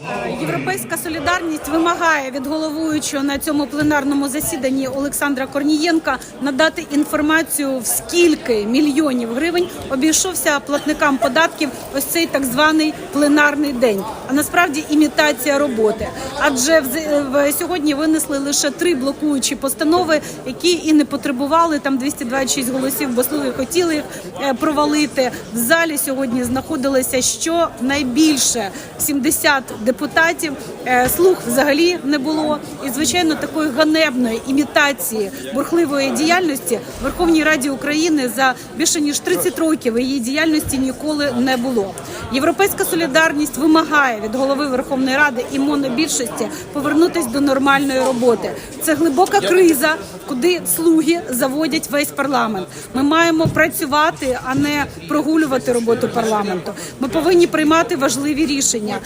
Oh. Європейська солідарність вимагає від головуючого на цьому пленарному засіданні Олександра Корнієнка надати інформацію в скільки мільйонів гривень обійшовся платникам податків ось цей так званий пленарний день. А насправді імітація роботи. Адже в, сьогодні винесли лише три блокуючі постанови, які і не потребували там 226 голосів, бо слуги хотіли їх е, провалити. В залі сьогодні знаходилося що найбільше 70 депутатів. Е, Слуг взагалі не було. І звичайно, такої ганебної імітації бурхливої діяльності в Верховній Раді України за більше ніж 30 років її діяльності ніколи не було. Європейська солідарність вимагає від голови Верховної Ради і монобільшості повернутися до нормальної роботи. Це глибока криза, куди слуги заводять весь парламент. Ми маємо працювати, а не прогулювати роботу парламенту. Ми повинні приймати важливі рішення.